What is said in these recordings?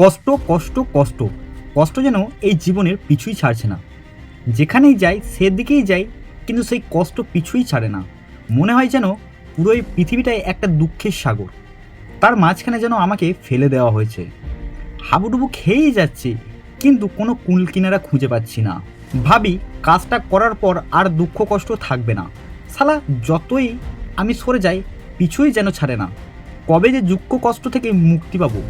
কষ্ট কষ্ট কষ্ট। কষ্ট যেন এই জীবনের পিছুই ছাড়ছে না। যেখানেই যাই, সেদিকেই যাই, কিন্তু সেই কষ্ট পিছুই ছাড়ে না। মনে হয় যেন পুরো এই পৃথিবীটাই একটা দুঃখের সাগর। তার মাঝখানে যেন আমাকে ফেলে দেওয়া হয়েছে। হাবুডুবু খেয়েই যাচ্ছি, কিন্তু কোনো কুল কিনারা খুঁজে পাচ্ছি না। ভাবি, কাজটা করার পর আর দুঃখ, কষ্ট থাকবে না। শালা, যতই আমি সরে যাই, পিছুই যেন ছাড়ে না। কবে যে দুঃখ কষ্ট থেকে মুক্তি পাবো।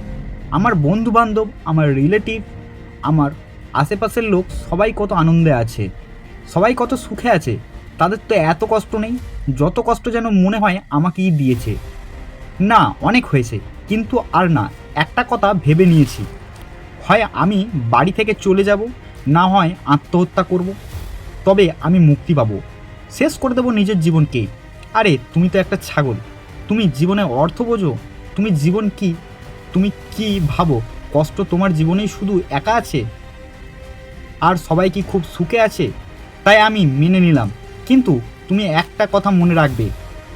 আমার বন্ধু বান্ধব আমার রিলেটিভ আমার আশেপাশের লোক সবাই কত আনন্দে আছে, সবাই কত সুখে আছে, তাদের তো এত কষ্ট নেই, যত কষ্ট যেন মনে হয় আমাকেই দিয়েছে। না, অনেক হয়েছে, কিন্তু আর না, একটা কথা ভেবে নিয়েছি। হয় আমি বাড়ি থেকে চলে যাব, না হয় আত্মহত্যা করব, তবে আমি মুক্তি পাব। শেষ করে দেবো নিজের জীবনকে। আরে, তুমি তো একটা ছাগল। তুমি জীবনে অর্থ বোঝো, তুমি জীবন কি তুমি কি ভাবো? কষ্ট তোমার জীবনেই শুধু একা আছে? আর সবাই কি খুব সুখে আছে? তাই আমি মেনে নিলাম। কিন্তু তুমি একটা কথা মনে রাখবে।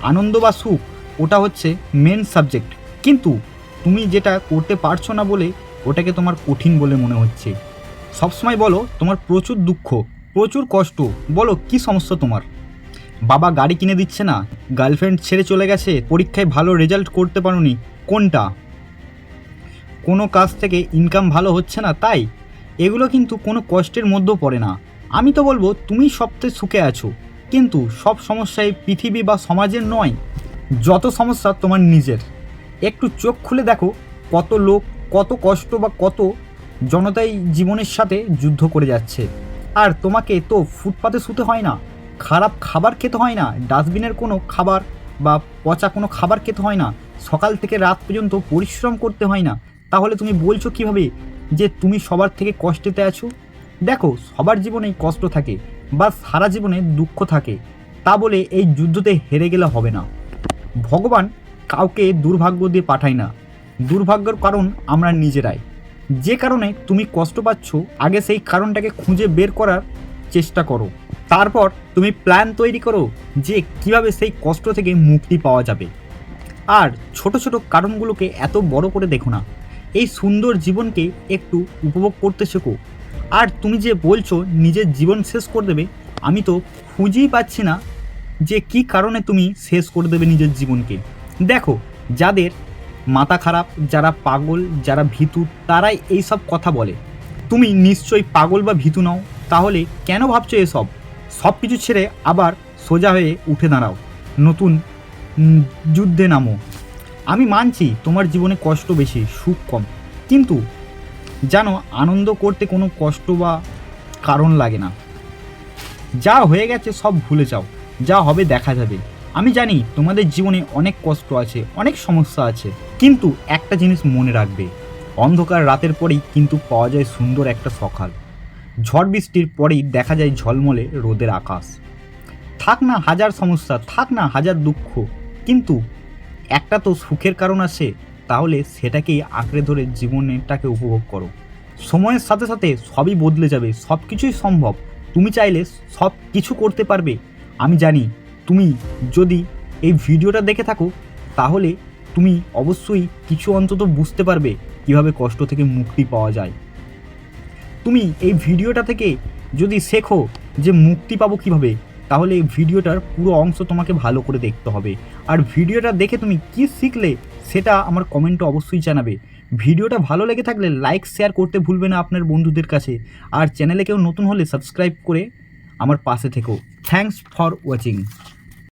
আনন্দ বা সুখ, ওটা হচ্ছে মেন সাবজেক্ট কিন্তু তুমি যেটা করতে পারছ না বলে ওটাকে তোমার কঠিন বলে মনে হচ্ছে। সবসময় বলো, তোমার প্রচুর দুঃখ, প্রচুর কষ্ট। বলো, কি সমস্যা তোমার? বাবা গাড়ি কিনে দিচ্ছে না গার্লফ্রেন্ড ছেড়ে চলে গেছে, পরীক্ষায় ভালো রেজাল্ট করতে পারোনি। কোনটা? কোনো কাজ থেকে ইনকাম ভালো হচ্ছে না, তাই? এগুলো কিন্তু কোনো কষ্টের মধ্যেও পড়ে না। আমি তো বলব, তুমি সবচেয়ে সুখে আছো। কিন্তু সব সমস্যায় পৃথিবী বা সমাজের নয়। যত সমস্যা তোমার নিজের। একটু চোখ খুলে দেখো, কত লোক কত কষ্ট বা কত জনতাই জীবনের সাথে যুদ্ধ করে যাচ্ছে। আর তোমাকে তো ফুটপাতে শুতে হয় না, খারাপ খাবার খেতে হয় না, ডাস্টবিনের কোনো খাবার বা পচা কোনো খাবার খেতে হয় না, সকাল থেকে রাত পর্যন্ত পরিশ্রম করতে হয় না তাহলে তুমি বলছো কীভাবে যে তুমি সবার থেকে কষ্টেতে আছো? দেখো, সবার জীবনেই কষ্ট থাকে বা সারা জীবনে দুঃখ থাকে। তা বলে এই যুদ্ধতে হেরে গেলে হবে না। ভগবান কাউকে দুর্ভাগ্য দিয়ে পাঠায় না। দুর্ভাগ্যর কারণ আমরা নিজেরাই। যে কারণে তুমি কষ্ট পাচ্ছ, আগে সেই কারণটাকে খুঁজে বের করার চেষ্টা করো। তারপর তুমি প্ল্যান তৈরি করো যে কীভাবে সেই কষ্ট থেকে মুক্তি পাওয়া যাবে। আর ছোট ছোট কারণগুলোকে এত বড় করে দেখো না। এই সুন্দর জীবনকে একটু উপভোগ করতে শেখো। আর তুমি যে বলছো নিজের জীবন শেষ করে দেবে, আমি তো খুঁজেই পাচ্ছি না যে কি কারণে তুমি শেষ করে দেবে নিজের জীবনকে। দেখো, যাদের মাথা খারাপ, যারা পাগল, যারা ভীতু, তারাই এই সব কথা বলে। তুমি নিশ্চয়ই পাগল বা ভীতু নাও, তাহলে কেন ভাবছ এসব? সব কিছু ছেড়ে আবার সোজা হয়ে উঠে দাঁড়াও। নতুন যুদ্ধে নামো। আমি মানছি তোমার জীবনে কষ্ট বেশি, সুখ কম। কিন্তু জানো, আনন্দ করতে কোনো কষ্ট বা কারণ লাগে না। যা হয়ে গেছে সব ভুলে যাও, যা হবে দেখা যাবে। আমি জানি তোমাদের জীবনে অনেক কষ্ট আছে, অনেক সমস্যা আছে, কিন্তু একটা জিনিস মনে রাখবে, অন্ধকার রাতের পরেই কিন্তু পাওয়া যায় সুন্দর একটা সকাল। ঝড় বৃষ্টির পরেই দেখা যায় ঝলমলে রোদের আকাশ। থাক না হাজার সমস্যা, থাক না হাজার দুঃখ, কিন্তু একটা তো সুখের কারণ আছে, তাহলে সেটাকেই আঁকড়ে ধরে জীবনটাকে উপভোগ করো। সময়ের সাথে সাথে সবই বদলে যাবে সব কিছুই সম্ভব। তুমি চাইলে সব কিছু করতে পারবে। আমি জানি তুমি যদি এই ভিডিওটা দেখে থাকো, তাহলে তুমি অবশ্যই কিছু অন্তত বুঝতে পারবে কীভাবে কষ্ট থেকে মুক্তি পাওয়া যায়। তুমি এই ভিডিওটা থেকে যদি শেখো যে মুক্তি পাবো কীভাবে তাহলে এই ভিডিওটার পুরো অংশ তোমাকে ভালো করে দেখতে হবে। আর ভিডিওটা দেখে তুমি কি শিখলে সেটা আমার কমেন্টে অবশ্যই জানাবে। ভিডিওটা ভালো লেগে থাকলে লাইক, শেয়ার করতে ভুলবে না আপনার বন্ধুদের কাছে। আর চ্যানেলে কেউ নতুন হলে সাবস্ক্রাইব করে আমার পাশে থেকো। Thanks for watching